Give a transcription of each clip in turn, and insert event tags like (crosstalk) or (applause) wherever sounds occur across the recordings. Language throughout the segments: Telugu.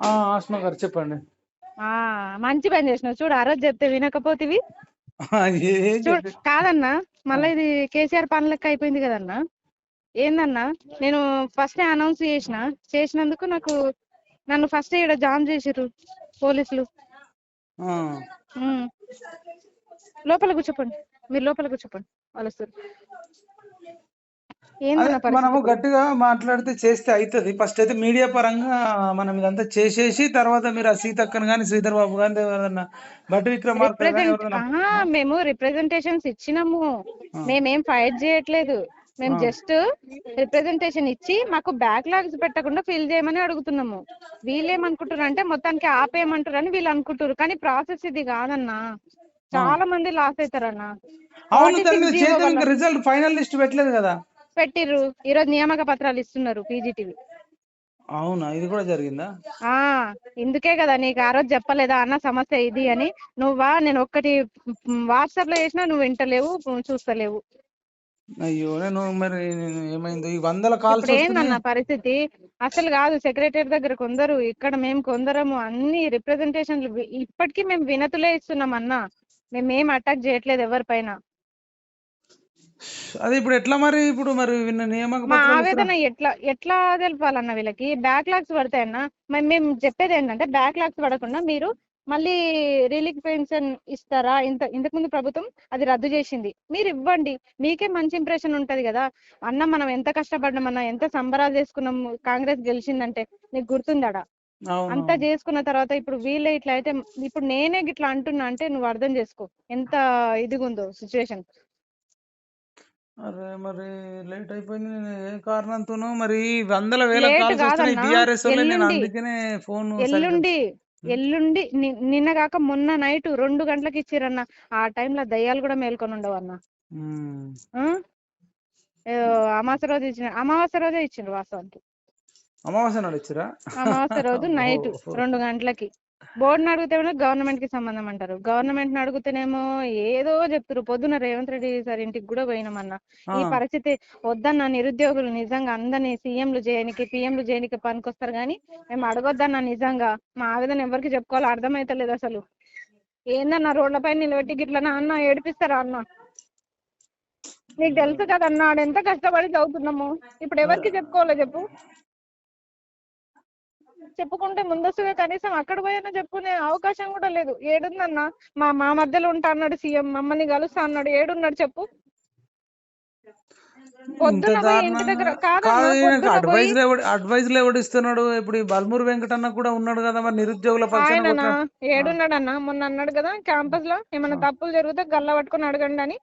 ఆస్మా గారు చెప్పండి. ఆ మంచి పని చేసినావు. చూడు ఆ రోజు చెప్తే వినకపోతివి. చెప్పి? కాదన్నా మళ్ళీ ఇది కేసీఆర్ పని లెక్క అయిపోయింది కదన్నా. ఏందన్నా నేను ఫస్ట్ అనౌన్స్ చేసిన. చేసినందుకు నాకు నన్ను ఫస్ట్ ఇక్కడ జామ్ చేసిర్రు పోలీసులు. లోపల కూర్చోపండి. మీరు లోపల కూర్చోపండి. వాళ్ళు వస్తారు మనము? గట్టిగా మాట్లాడితే చేస్తే అవుతుంది ఫస్ట్ అయితే మీడియా పరంగా మనం ఇదంతా చేసేసి తర్వాత మీరు ఆ సీతక్కను కానీ శ్రీధర్ బాబు కానీ ఎవరన్నా విక్రమార్క ఆహా మేము రిప్రజెంటేషన్స్ ఇచ్చినాము. మేమేం ఫైట్ చేయట్లేదు. మేము. జస్ట్ రిప్రజెంటేషన్ ఇచ్చి మాకు బ్యాక్లాగ్స్ పెట్టకుండా ఫిల్ చేయమని అడుగుతున్నాము. వీళ్ళేమనుకుంటారు అంటే మొత్తానికి ఆపేయమంటారని వీళ్ళు అనుకుంటారు కానీ ప్రాసెస్ ఇది కాదన్నా. చాలా మంది లాస్ అవుతారన్నా. అవును 46 దాని మీద జీవో చేద్దాం వల్ల. ఇంకా రిజల్ట్ ఫైనల్ లిస్ట్ పెట్టలేదు కదా. పెట్టిర్రు. ఈ రోజు నియామక పత్రాలు ఇస్తున్నారు పీజీటీవీ అవునా? ఇది కూడా జరిగిందా? ఆ ఇందుకే కదా నీకు ఆ రోజు చెప్పలేదా అన్న సమస్య ఇది అని. నువ్వా నేను ఒక్కటి వాట్సాప్లో చేసినా నువ్వు వింటలేవు చూస్తలేవు. అయ్యో నేను మరి ఏమైందో? ఈ వందల కాల్స్ ఇప్పుడు ఏందన్న పరిస్థితి? అసలు కాదు సెక్రటరీ దగ్గర కొందరు ఇక్కడ మేము కొందరము అన్ని రిప్రజెంటేషన్లు ఇప్పటికీ మేము వినతులే ఇస్తున్నాం అన్న. మేము ఏం అటాక్ చేయట్లేదు ఎవరిపైన. అదే ఇప్పుడు ఎట్లా మరి? ఇప్పుడు మరి నియామక మా ఆవేదన ఎట్లా ఎట్లా తెలపాలన్న వీళ్ళకి? బ్యాక్లాగ్స్ పడతాయన్న మరి మేము చెప్పేది ఏంటంటే బ్యాక్లాగ్స్ పడకుండా మీరు మళ్ళీ రిలీఫ్ పెన్షన్ ఇస్తారా? ఇంత ఇంతకుముందు ప్రభుత్వం అది రద్దు చేసింది. మీరు ఇవ్వండి. మీకే మంచి ఇంప్రెషన్ ఉంటది కదా. అన్న మనం ఎంత కష్టపడ్డామన్నా ఎంత సంబరాలు చేసుకున్నాం కాంగ్రెస్ గెలిచిందంటే నీకు గుర్తుందాడా? అంతా చేసుకున్న తర్వాత ఇప్పుడు వీళ్ళే ఇట్లా అయితే ఇప్పుడు నేనే ఇట్లా అంటున్నా అంటే నువ్వు అర్థం చేసుకో. ఎంత ఇదిగా ఉందో సిచ్యువేషన్ అరే మరి లేట్ అయిపోయింది. నేను ఏ కారణంతోనో మరి వందల వేల Late కాల్స్ వస్తున్నాయి కాదన్నా, బీఆర్ఎస్ నేను ఎల్లుండి. అందుకనే ఫోన్ ఎల్లుండి ఎల్లుండి ని- నిన్న కాక మొన్న నైట్ రెండు గంటలకు ఇచ్చిరన్న. ఆ టైంలో దయ్యాలు కూడా మేల్కొని ఉండవు అన్న. ఆ? ఏదో అమావాస్య రోజు ఇచ్చిన అమావాస్య రోజే ఇచ్చిండ్రు వాస్తవానికి. అమావాస్య నాడు ఇచ్చిరా? అమావాస్య రోజు (laughs) నైట్ రెండు గంటలకి. బోర్డుని అడిగితేనేమో గవర్నమెంట్కి సంబంధం అంటారు. గవర్నమెంట్ని అడిగితేనేమో ఏదో చెప్తారు పొద్దున రేవంత్ రెడ్డి సార్ ఇంటికి కూడా పోయినామన్న. ఈ పరిస్థితి వద్దన్న నిరుద్యోగులు నిజంగా అందరినీ సీఎంలు చేయనికి పిఎంలు చేయనికి పనికొస్తారు కానీ మేము అడగొద్దన్న నిజంగా. మా ఆవేదన ఎవరికి చెప్పుకోవాలో అర్థమైతలేదు అసలు. ఏందన్న రోడ్లపై నిలబెట్టి గిట్లనా అన్న ఏడిపిస్తారా అన్న? నీకు తెలుసు కదన్నా ఎంత కష్టపడి చదువుతున్నాము. ఇప్పుడు ఎవరికి చెప్పుకోవాలో చెప్పు. చెప్పుకుంటే ముందస్తుగా కనీసం అక్కడ పోయినా చెప్పుకునే అవకాశం కూడా లేదు. ఏడుందన్న? మా మా మధ్యలో ఉంటా అన్నాడు సీఎం. మమ్మల్ని కలుస్తా అన్నాడు. ఏడున్నాడు చెప్పు. పొద్దున పోయి ఇంటి దగ్గర కాదన్నా పొద్దున పోయి అడ్వైజ్ అడ్వైజ్ ఎవడు ఇస్తున్నాడు? ఇప్పుడు బల్మూరి వెంకటన్న కూడా ఉన్నాడు కదా మరి నిరుద్యోగుల పక్షాన ఆయననా? కొట్లా- ఏడున్నాడు అన్న మొన్న అన్నాడు కదా క్యాంపస్లో ఏమైనా తప్పులు జరిగితే గల్ల పట్టుకొని అడగండి అని.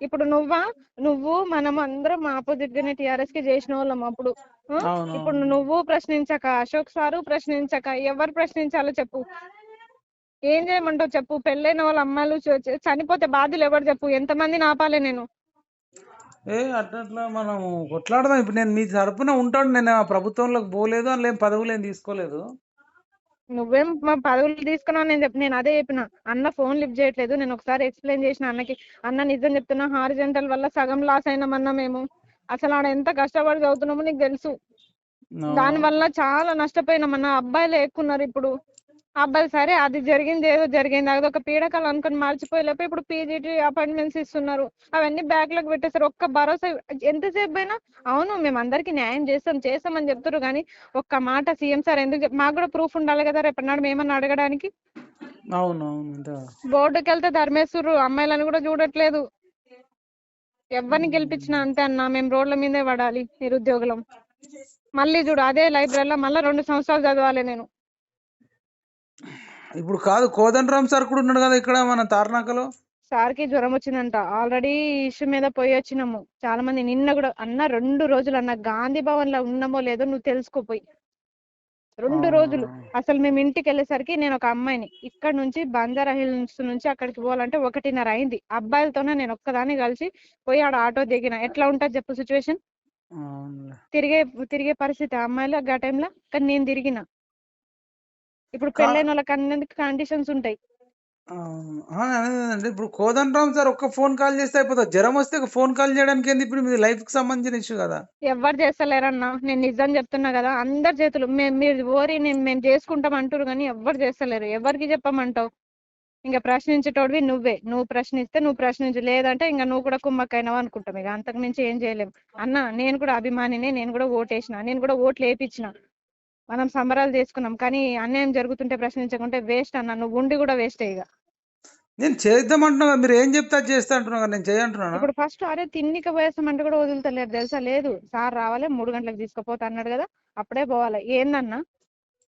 ఇప్పుడు నువ్వా? నువ్వు మనం అందరం ఆపోజిట్ గానే టిఆర్ఎస్కి చేసిన వాళ్ళం అప్పుడు ఇప్పుడు నువ్వు ప్రశ్నించక అశోక్ సారు ప్రశ్నించక ఎవరు ప్రశ్నించాలో చెప్పు. ఏం చేయమంటావు చెప్పు? పెళ్ళైన వాళ్ళ అమ్మాయిలు చనిపోతే బాధ్యులు ఎవరు చెప్పు? ఎంతమందిని ఆపాలి నేను? ఏ అట్లా మనం కొట్లాడదాం. ఇప్పుడు నేను మీ తరపున ఉంటాడు నేను ఆ ప్రభుత్వంలోకి పోలేదు అందులో ఏం పదవులు ఏం తీసుకోలేదు. నువ్వేం మా పదవులు తీసుకున్నావు నేను చెప్పి నేను అదే చెప్పిన. అన్న ఫోన్ లిఫ్ట్ చేయట్లేదు. నేను ఒకసారి ఎక్స్ప్లెయిన్ చేసిన అన్నకి అన్న నిజం చెప్తున్నా హారిజెంటల్ వల్ల సగం లాస్ అయినామన్నా మేము. అసలు ఆడ ఎంత కష్టపడి చదువుతున్నామో నీకు తెలుసు. దాని వల్ల చాలా నష్టపోయినామన్న అబ్బాయిలు ఎక్కున్నారు ఇప్పుడు. అబ్బాయిలు సరే అది జరిగింది ఏదో జరిగింది. అది ఒక పీడకలు అనుకుని మర్చిపోయేలోపు ఇప్పుడు పీజీటీ అపాయింట్మెంట్స్ ఇస్తున్నారు. అవన్నీ బ్యాక్లకు పెట్టేస్తారు ఒక్క భరోసా ఎంతసేపు అయినా అవును మేము అందరికి న్యాయం చేస్తాం చేస్తామని చెప్తారు కానీ ఒక్క మాట సీఎం సార్ ఎందుకు మాకు కూడా ప్రూఫ్ ఉండాలి కదా రేపు నాడు మేమన్నా అడగడానికి? అవును. బోర్డుకి వెళ్తే ధర్మేశ్వరు అమ్మాయిలను కూడా చూడట్లేదు. ఎవరిని గెలిపించినా అంతే అన్న మేము రోడ్ల మీదే పడాలి నిరుద్యోగులం. మళ్ళీ చూడు అదే లైబ్రరీలో మళ్ళీ రెండు సంవత్సరాలు చదవాలి నేను. ఇప్పుడు కాదు కోదండరామ్ సార్ కూడా ఉన్నాడు కదా ఇక్కడ మన తార్నాకలో? సార్కి జ్వరం వచ్చిందంట. ఆల్రెడీ ఇష్యూ మీద పోయి వచ్చినాము. చాలా మంది నిన్న కూడా అన్న రెండు రోజులు అన్న గాంధీ భవన్లో ఉన్నామో లేదో నువ్వు తెలుసుకోపోయి రెండు రోజులు. అసలు మేము ఇంటికి వెళ్ళేసరికి నేను ఒక అమ్మాయిని. ఇక్కడ నుంచి బంజారా హిల్స్ నుంచి అక్కడికి పోవాలంటే ఒకటిన్నర అయింది. అబ్బాయిలతోనే నేను ఒక్కదాన్ని కలిసి పోయి ఆడ ఆటో దిగిన. ఎట్లా ఉంటుంది చెప్పు సిచ్యువేషన్. తిరిగే తిరిగే పరిస్థితి ఆ అమ్మాయిలు ఆ టైంలో? కానీ నేను తిరిగిన. ఇప్పుడు కా- పెళ్ళైన వాళ్ళకి అన్నింటికి కండిషన్స్ ఉంటాయి! అదేనండి. ఇప్పుడు కోదండరాం సార్ ఒక్క ఫోన్ కాల్ చేస్తే అయిపోతది. జ్వరం వస్తే ఒక ఫోన్ కాల్ చేయడానికి ఏంది? ఇప్పుడు మీది లైఫ్‌కి సంబంధించిన ఇష్యూ కదా! ఎవ్వరు చేస్తలేరన్నా. నేను నిజం చెప్తున్నా కదా అందరు చేతులు మీరు ఓరి నేను మేము చేసుకుంటాం అంటారు కానీ ఎవ్వరు చేస్తలేరు. ఎవరికి చెప్పమంటావు? ఇంకా ప్రశ్నించేటోడివి నువ్వే. నువ్వు ప్రశ్నిస్తే నువ్వు ప్రశ్నించు. లేదంటే ఇంకా నువ్వు కూడా కుమ్మక్కైనావు అనుకుంటాం. ఇక అంతకు మించి ఏం చేయలేం. అన్న నేను కూడా అభిమానినే నేను కూడా ఓటేసిన. నేను కూడా ఓట్లు వేయించిన మనం సంబరాలు చేసుకున్నాం కానీ అన్యాయం జరుగుతుంటే ప్రశ్నించకుంటే వేస్ట్ అన్న నువ్వు ఉండి కూడా వేస్ట్ ఇక నేను చేద్దాం అంటున్నా! మీరు ఏం చెప్తే చేస్తా అంటున్నా! నేను చేయంటున్నానా? ఇప్పుడు ఫస్ట్ అరే తిన్నిక పోయేస్తామంటే కూడా వదులుతలేరు తెలుసా లేదు సార్ రావాలి మూడు గంటలకు తీసుకుపోతా అన్నాడు కదా అప్పుడే పోవాలి ఏందన్నా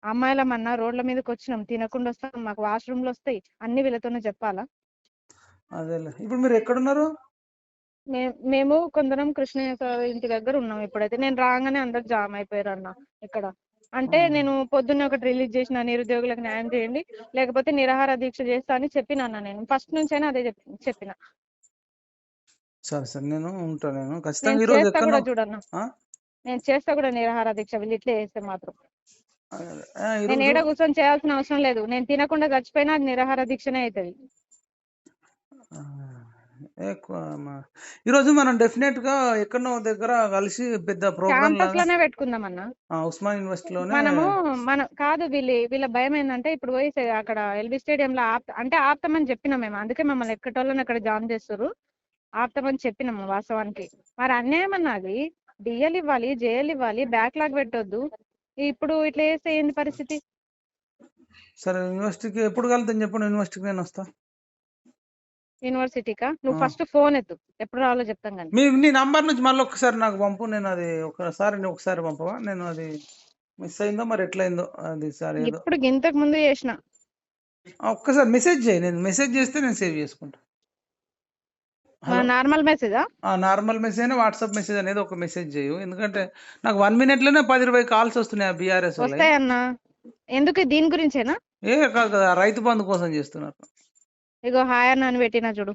అమ్మాయిలమన్నా రోడ్ల మీదకి వచ్చినాం తినకుండా వస్తాం మాకు వాష్రూమ్లు వస్తాయి అన్ని వీళ్ళతోనే చెప్పాలా అదేలే. ఇప్పుడు మీరు ఎక్కడున్నారు? మేము కొందరం కృష్ణయ్య ఇంటి దగ్గర ఉన్నాం ఇప్పుడైతే నేను రాగానే అందరు జామ్ అయిపోయారు అన్న ఇక్కడ అంటే. నేను పొద్దున్నే ఒకటి రిలీజ్ చేసిన నిరుద్యోగులకు న్యాయం చేయండి లేకపోతే నిరాహార దీక్ష చేస్తా అని చెప్పిన అన్న నేను. ఫస్ట్ నుంచైనా అదే చెప్- చెప్పిన. సరే సరే నేను ఉంటా నేను. ఖచ్చితంగా కూడా చూడన్న? నేను చేస్తా కూడా నిరాహార దీక్ష వీళ్ళు ఇట్లే చేస్తే మాత్రం. నేను ఏడ కూర్చొని చేయాల్సిన అవసరం లేదు. నేను తినకుండా చచ్చిపోయినా అది నిరాహార దీక్షనే అవుతుంది ఎక్కువ ఈరోజు మనం డెఫినెట్గా ఎక్కడో దగ్గర కలిసి పెద్ద ప్రోగ్రామ్ క్యాంపస్లోనే పెట్టుకుందాం అన్న. ఉస్మాన్ యూనివర్సిటీలోనే మనము మన కాదు వీళ్ళ వీళ్ళ భయం ఏంటంటే ఇప్పుడు పోయి అక్కడ ఎల్బీ స్టేడియం లో ఆప్ అంటే ఆపుతామని చెప్పినాం మేము. అందుకే మమ్మల్ని ఎక్కటోళ్ళని అక్కడ జాయిన్ చేస్తారు. ఆపుతామని చెప్పినాము వాస్తవానికి. మరి అన్యాయం అన్నది డిఎల్ ఇవ్వాలి జేఎల్ ఇవ్వాలి బ్యాక్ లాగ్ పెట్టొద్దు. ఇప్పుడు ఇట్లా చేస్తే ఏంది పరిస్థితి? సరే యూనివర్సిటీకి ఎప్పుడు కలుద్దాం చెప్పండి. యూనివర్సిటీకి నేను వస్తా. యూనివర్సిటీకా? నువ్వు ఆ. ఫస్ట్ ఫోన్ ఎత్తు. ఎప్పుడు రావాలో చెప్తాం కానీ. మీ నీ నంబర్ నుంచి మళ్ళీ ఒకసారి నాకు పంపు. నేను అది ఒకసారి నువ్వు ఒకసారి పంపవా? నేను అది మిస్ అయిందో మరి ఎట్లయిందో అది సరే ఏదో. ఇప్పుడు ఇంతకు ముందు చేసిన. ఒక్కసారి మెసేజ్ చేయి. నేను మెసేజ్ చేస్తే నేను సేవ్ చేసుకుంటా. నార్మల్ మెసేజా? నార్మల్ మెసేజ్ అయినా వాట్సాప్ మెసేజ్ అనేది ఒక మెసేజ్ చేయు. ఎందుకంటే నాకు వన్ మినిట్లోనే పది ఇరవై కాల్స్ వస్తున్నాయి బీఆర్ఎస్ వస్తాయన్నా? ఎందుకు? దీని గురించేనా? ఏ కాదు కదా రైతు బంధు కోసం చేస్తున్నారు. ఇగో హాయ్ అన్న అని పెట్టినా చూడు.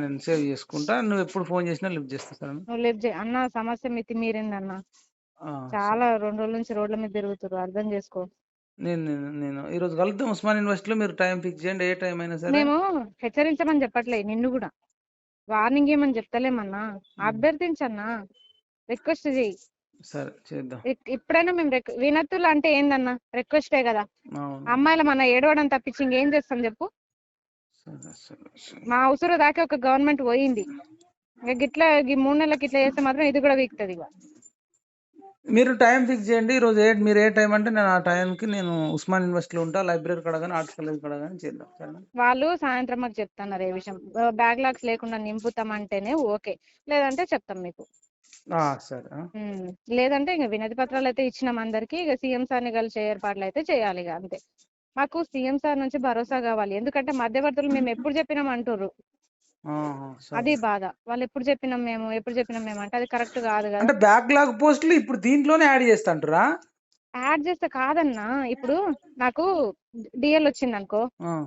నేను సేవ్ చేసుకుంటా. నువ్వు ఎప్పుడు ఫోన్ చేసినా లిఫ్ట్ చేస్తా సరే నువ్వు లిఫ్ట్ చేయి అన్న సమస్య మితి మీరిందన్న చాలా రెండు రోజుల నుంచి రోడ్ల మీద తిరుగుతారు అర్థం చేసుకో. నేను నేను నేను ఈ రోజు కలుద్దాం ఉస్మాన్ యూనివర్సిటీలో. మీరు టైం ఫిక్స్ చేయండి. ఏ టైం అయినా సరే. మేము హెచ్చరించమని చెప్పట్లే నిన్ను కూడా. వార్నింగ్ ఏమని చెప్తలేమన్నా? అభ్యర్థించన్నా. రిక్వెస్ట్ చేయి. సరే చేద్దాం. ఇప్- ఇప్పుడైనా మేము వినతులు అంటే ఏందన్నా? రిక్వెస్టే కదా. అమ్మాయిల మన ఏడవడం తప్పించి ఇంకేం చేస్తాం చెప్పు? మా అవసరం దాకా ఒక గవర్నమెంట్ పోయింది. గిట్లా ఈ మూడు నెలలకి ఇట్లా చేస్తే మాత్రం ఇది కూడా వీక్తుంది ఇక. మీరు టైం ఫిక్స్ చేయండి. ఈ రోజు ఏ మీరు ఏ టైం అంటే నేను ఆ టైంకి నేను ఉస్మాన్ యూనివర్సిటీలో ఉంటా. లైబ్రరీ కాడ కానీ ఆర్ట్స్ కాలేజ్ కాడ కానీ చేద్దాం వాళ్ళు సాయంత్రం మాకు చెప్తున్నారు ఏ విషయం. బ్యాక్ లాగ్స్ లేకుండా నింపుతామంటేనే ఓకే. లేదంటే చెప్తాం మీకు. సరే లేదంటే ఇంకా వినతి పత్రాలు అయితే ఇచ్చినాం అందరికి ఇక సీఎం సార్ని కలిసి ఏర్పాట్లు అయితే చేయాలి ఇక అంతే. మాకు సీఎం సార్ నుంచి భరోసా కావాలి. ఎందుకంటే మధ్యవర్తులు మేము ఎప్పుడు చెప్పినాం అంటుర్రు. అది బాధ. వాళ్ళు ఎప్పుడు చెప్పినాం మేము ఎప్పుడు చెప్పినాం మేము అంటే అది కరెక్ట్ కాదు కదా. అంటే బ్యాక్లాగ్ పోస్టులు ఇప్పుడు దీంట్లోనే యాడ్ చేస్తాంటారా యాడ్ చేస్తే కాదన్నా. ఇప్పుడు నాకు డిఎల్ వచ్చింది అనుకో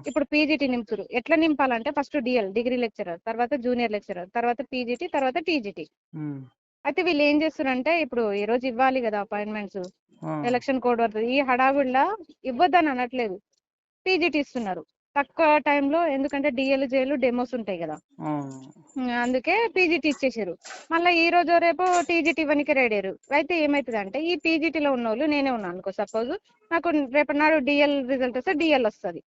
ఇప్పుడు పీజీటీ నింపుతురు ఎట్లా నింపాలంటే ఫస్ట్ డిఎల్ డిగ్రీ లెక్చరర్ తర్వాత జూనియర్ లెక్చరర్ తర్వాత పీజీటీ తర్వాత టీజీటీ. అయితే వీళ్ళు ఏం చేస్తారంటే ఇప్పుడు ఈ రోజు ఇవ్వాలి కదా అపాయింట్మెంట్స్ ఎలక్షన్ కోడ్ పడుతుంది ఈ హడావుడిలా ఇవ్వద్దని అనట్లేదు. పీజీటీ ఇస్తున్నారు. తక్కువ టైంలో ఎందుకంటే డిఎల్ జేలు డెమోస్ ఉంటాయి కదా. అందుకే పీజీటీ ఇచ్చేసారు మళ్ళీ ఈ రోజు రేపు టీజీటీ ఇవ్వనికి రెడీరు అయితే ఏమవుతుంది అంటే ఈ పీజీటీలో ఉన్న వాళ్ళు నేనే ఉన్నాను అనుకో సపోజ్ నాకు రేపటి నాడు డిఎల్ రిజల్ట్ వస్తే డిఎల్ వస్తుంది.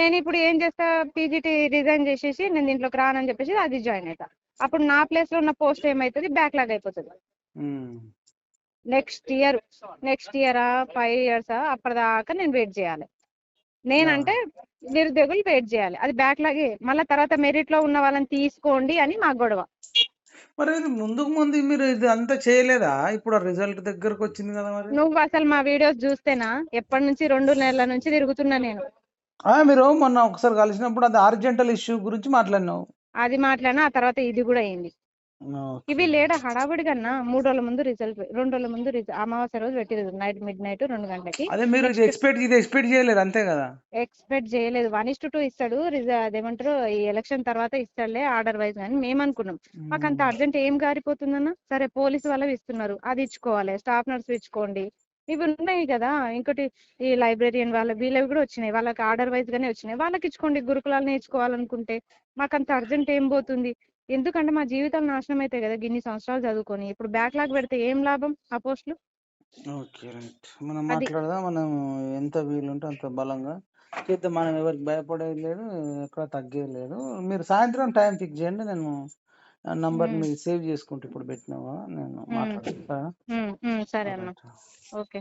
నేను ఇప్పుడు ఏం చేస్తా పీజీటీ రిజైన్ చేసేసి నేను దీంట్లోకి రానని చెప్పేసి అది జాయిన్ అవుతా అప్పుడు నా ప్లేస్లో ఉన్న పోస్ట్ ఏమవుతుంది బ్యాక్లాగ్ అయిపోతుంది. నెక్స్ట్ ఇయర్ నెక్స్ట్ ఇయరా ఫైవ్ ఇయర్సా అప్పటిదాకా నేను వెయిట్ చేయాలి. నేనంటే నిరుద్యోగులు వెయిట్ చేయాలి. అది బ్యాక్లాగే మళ్ళీ తర్వాత మెరిట్లో ఉన్న వాళ్ళని తీసుకోండి అని మా గొడవ. మరి ఇది ముందుకు ముందు మీరు ఇది అంతా చేయలేదా? ఇప్పుడు రిజల్ట్ దగ్గరకు వచ్చింది కదా మరి? నువ్వు అసలు మా వీడియోస్ చూస్తేనా? ఎప్పటి నుంచి? రెండు నెలల నుంచి తిరుగుతున్నా నేను. ఆ, మీరు మొన్న ఒకసారి కలిసినప్పుడు అది ఆర్జెంటల్ ఇష్యూ గురించి మాట్లాడినావు. అది మాట్లాడినా ఆ తర్వాత ఇది కూడా అయింది. ఇవి లేడ హడావిడి కన్నా మూడు రోజుల ముందు రిజల్ట్ రెండు రోజుల ముందు అమావాస్య రోజు పెట్టిరు నైట్ మిడ్ నైట్ రెండు గంటలకి. అదే మీరు ఎక్స్పెక్ట్ ఇది ఎక్స్పెక్ట్ చేయలేరు అంతే కదా? ఎక్స్పెక్ట్ చేయలేదు. వన్ ఇస్ టూ ఇస్తాడు. అదేమంటారు ఈ ఎలక్షన్ తర్వాత ఇస్తాడులే ఆర్డర్ వైజ్ అని మేము అనుకున్నాం. మాకు అంత అర్జెంట్ ఏం గారిపోతుందన్న సరే పోలీసు వాళ్ళు ఇస్తున్నారు. అది ఇచ్చుకోవాలి. స్టాఫ్ నర్స్ ఇచ్చుకోండి. ఇవి ఉన్నాయి కదా. ఇంకోటి ఈ లైబ్రరీయన్ వాళ్ళ వీళ్ళవి కూడా వచ్చినాయి. వాళ్ళకి ఆర్డర్ వైజ్ గానే వచ్చినాయి. వాళ్ళకి ఇచ్చుకోండి. గురుకులాలు నేర్చుకోవాలనుకుంటే మాకు అంత అర్జెంట్ ఏం పోతుంది? ఎందుకంటే మా జీవితాలు నాశనం అవుతాయి కదా ఇన్ని సంవత్సరాలు చదువుకొని. ఇప్పుడు బ్యాక్లాగ్ పెడితే ఏం లాభం ఆ పోస్టులు? Okay right. మనం మాట్లాడదాం. మనం ఎంత వీలుంటే అంత బలంగా చేద్దాం. మనం ఎవరికి భయపడేది లేదు ఎక్కడ తగ్గేది లేదు. మీరు సాయంత్రం టైం ఫిక్స్ చేయండి. నేను నంబర్ మీరు సేవ్ చేసుకుంటే ఇప్పుడు పెట్టినావా? నేను ఉమ్, సరే అన్న. ఓకే.